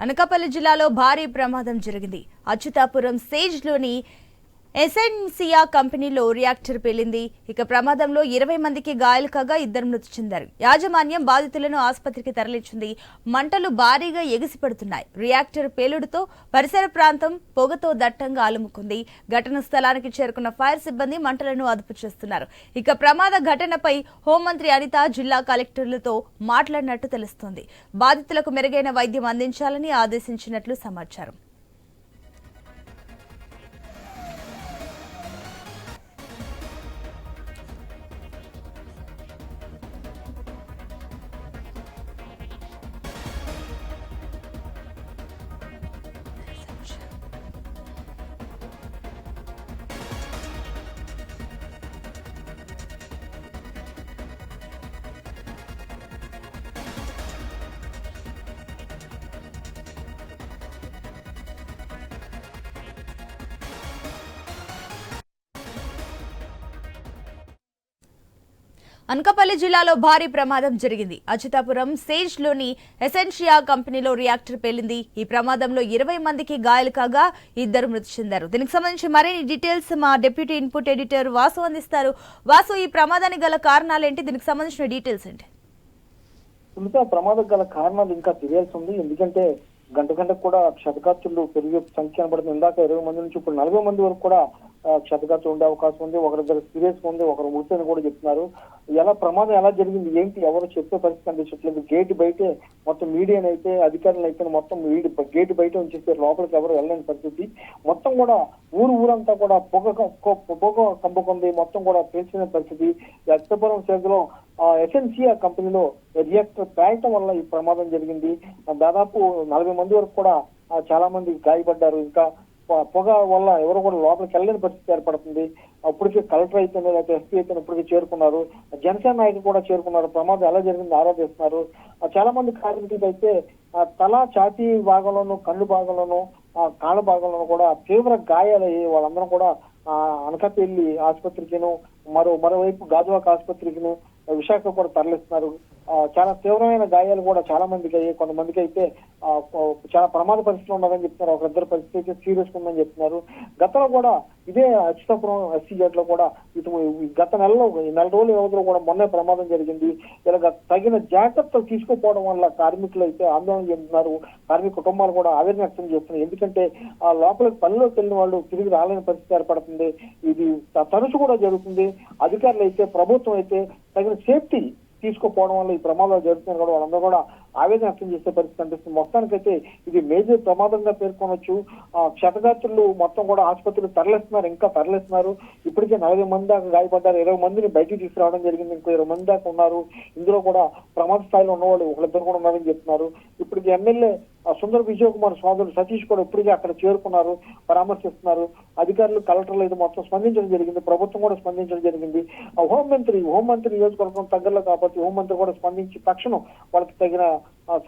అనకాపల్లి జిల్లాలో భారీ ప్రమాదం జరిగింది. అచ్యుతాపురం సేజ్లోని ఎసెన్సియా కంపెనీలో రియాక్టర్ పేలింది. ఇక ప్రమాదంలో ఇరవై మందికి గాయాలు కాగా ఇద్దరు మృతి చెందారు. యాజమాన్యం బాధితులను ఆసుపత్రికి తరలించింది. మంటలు భారీగా ఎగిసిపడుతున్నాయి. రియాక్టర్ పేలుడుతో పరిసర ప్రాంతం పొగతో దట్టంగా అలుముకుంది. ఘటన స్థలానికి చేరుకున్న ఫైర్ సిబ్బంది మంటలను అదుపు చేస్తున్నారు. ఇక ప్రమాద ఘటనపై హోంమంత్రి అనిత జిల్లా కలెక్టర్లతో మాట్లాడినట్టు తెలుస్తోంది. బాధితులకు మెరుగైన వైద్యం అందించాలని ఆదేశించినట్లు సమాచారం. అనకాపల్లి జిల్లాలో భారీ ప్రమాదం జరిగింది. అచ్యుతాపురం సేజ్లోని ఎసెన్షియా కంపెనీలో రియాక్టర్ పేలింది. ఈ ప్రమాదంలో ఇరవై మందికి గాయాలు కాగా ఇద్దరు మృతి చెందారు. దీనికి సంబంధించి మరిన్ని డీటెయిల్స్ మా డిప్యూటీ ఇన్పుట్ ఎడిటర్ వాసు అందిస్తారు. వాసు ఈ ప్రమాదానికి గల కారణాలేంటి? దీనికి సంబంధించిన డీటెయిల్స్ ఏంటి? సునీత ప్రమాదం గల కారణాలు ఇంకా తెలియాల్సి ఉంది. ఎందుకంటే గంట గంటకు కూడా క్షతగాత్రులు పెరిగే సంఖ్య కనబడుతుంది. ఇందాక ఇరవై మంది నుంచి ఇప్పుడు నలభై మంది వరకు కూడా ఆ, ఉండే అవకాశం ఉంది ఒకరిద్దరు సీరియస్ ఉంది ఒకరు మృతి కూడా చెప్తున్నారు. ఎలా ప్రమాదం ఎలా జరిగింది ఏంటి ఎవరు చెప్పే పరిస్థితి కనిపించట్లేదు గేట్ బయటే మొత్తం మీడియానైతే అయితే అధికారులు అయితే మొత్తం వీడి గేట్ బయట ఉంచేస్తే లోపలికి ఎవరు వెళ్ళలేని పరిస్థితి. మొత్తం కూడా ఊరు ఊరంతా కూడా పొగ పొగ కంపుకుంది మొత్తం కూడా పేల్చిన పరిస్థితి. రక్తపురం అక్టోబరం సేవలో కంపెనీలో రియాక్టర్ పేయటం వల్ల ఈ ప్రమాదం జరిగింది. దాదాపు నలభై మంది వరకు కూడా చాలా మంది గాయపడ్డారు. ఇంకా పొగ వల్ల ఎవరు కూడా లోపలికి వెళ్ళలేని పరిస్థితి ఏర్పడుతుంది. అప్పటికే కలెక్టర్ అయితే లేకపోతే ఎస్పీ అయితే ఇప్పటికే చేరుకున్నారు. జనసేన నాయకులు కూడా చేరుకున్నారు. ప్రమాదం ఎలా జరిగింది ఆరాధిస్తున్నారు చాలా మంది కార్మికులకి అయితే తల ఛాతీ భాగంలోనూ కళ్ళు భాగంలోనూ ఆ, కాళ్ళ భాగంలోనూ కూడా తీవ్ర గాయాలయ్యి వాళ్ళందరూ కూడా ఆ, అనకాపల్లి ఆసుపత్రికిను మరో మరోవైపు గాజువాక ఆసుపత్రికిను విశాఖ కూడా తరలిస్తున్నారు చాలా తీవ్రమైన గాయాలు కూడా చాలా మందికి అయ్యాయి. కొంతమందికి అయితే చాలా ప్రమాద పరిస్థితులు ఉండదని చెప్తున్నారు. ఒకరిద్దరు పరిస్థితి అయితే సీరియస్ ఉందని చెప్తున్నారు. గతంలో కూడా ఇదే అచ్యుతాపురం ఎస్సీ గేట్లో కూడా ఇటు ఈ గత నెలలో ఈ నెల రోజుల వ్యవధిలో కూడా మొన్న ప్రమాదం జరిగింది. ఇలాగ తగిన జాగ్రత్తలు తీసుకోకపోవడం వల్ల కార్మికులు అయితే ఆందోళన చెందుతున్నారు. కార్మిక కుటుంబాలు కూడా ఆవేదన వ్యక్తం చేస్తున్నారు ఎందుకంటే ఆ లోపలికి పనిలోకి వెళ్ళిన వాళ్ళు తిరిగి రాలేని పరిస్థితి ఏర్పడుతుంది. ఇది తరచు కూడా జరుగుతుంది. అధికారులు అయితే ప్రభుత్వం అయితే తగిన సేఫ్టీ తీసుకోపోవడం వల్ల ఈ ప్రమాదాలు జరుగుతున్నాయి కూడా వాళ్ళందరూ కూడా ఆవేదన వ్యక్తం చేసే పరిస్థితి కనిపిస్తుంది. మొత్తానికైతే ఇది మేజర్ ప్రమాదంగా పేర్కొనొచ్చు. ఆ, క్షతగాత్రులు మొత్తం కూడా ఆసుపత్రికి తరలిస్తున్నారు ఇంకా తరలిస్తున్నారు. ఇప్పటికే నలభై మంది దాకా గాయపడ్డారు. ఇరవై మందిని బయటికి తీసుకురావడం జరిగింది. ఇంకో ఇరవై మంది దాకా ఉన్నారు. ఇందులో కూడా ప్రమాద స్థాయిలో ఉన్నవాళ్ళు ఒకరిద్దరు కూడా ఉన్నారని చెప్తున్నారు. ఇప్పటికి ఎమ్మెల్యే సుందర విజయ్ కుమార్ సోదరుడు సతీష్ కూడా ఇప్పటికే అక్కడ చేరుకున్నారు పరామర్శిస్తున్నారు. అధికారులు కలెక్టర్లు అయితే మొత్తం స్పందించడం జరిగింది ప్రభుత్వం కూడా స్పందించడం జరిగింది. హోంమంత్రి హోంమంత్రి నియోజకవర్గం దగ్గరలో కాబట్టి హోంమంత్రి కూడా స్పందించి తక్షణం వాళ్ళకి తగిన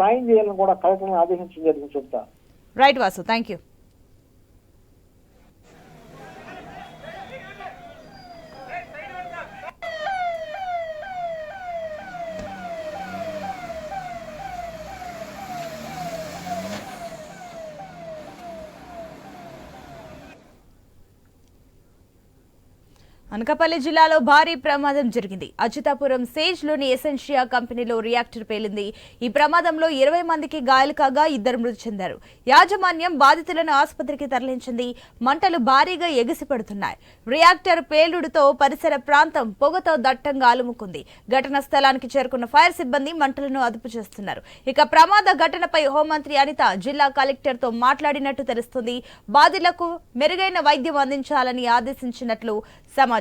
సాయం చేయాలని కూడా కలెక్టర్ని ఆదేశించడం జరిగింది చెప్తా. Right Vasu thank you Anakapalli జిల్లాలో భారీ ప్రమాదం జరిగింది. అచ్యుతాపురం సేజ్లోని ఎసెన్షియా కంపెనీలో రియాక్టర్ పేలింది. ఈ ప్రమాదంలో ఇరవై మందికి గాయాలు కాగా ఇద్దరు మృతి చెందారు. యాజమాన్యం బాధితులను ఆసుపత్రికి తరలించింది. మంటలు భారీగా ఎగిసిపడుతున్నాయి. రియాక్టర్ పేలుడుతో పరిసర ప్రాంతం పొగతో దట్టంగా అలుముకుంది. ఘటనా స్థలానికి చేరుకున్న ఫైర్ సిబ్బంది మంటలను అదుపు చేస్తున్నారు. ఇక ప్రమాద ఘటనపై హోంమంత్రి అనిత జిల్లా కలెక్టర్తో మాట్లాడినట్టు తెలుస్తుంది. బాధితులకు మెరుగైన వైద్యం అందించాలని ఆదేశించినట్లు సమాచారం.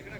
ఇక్కడ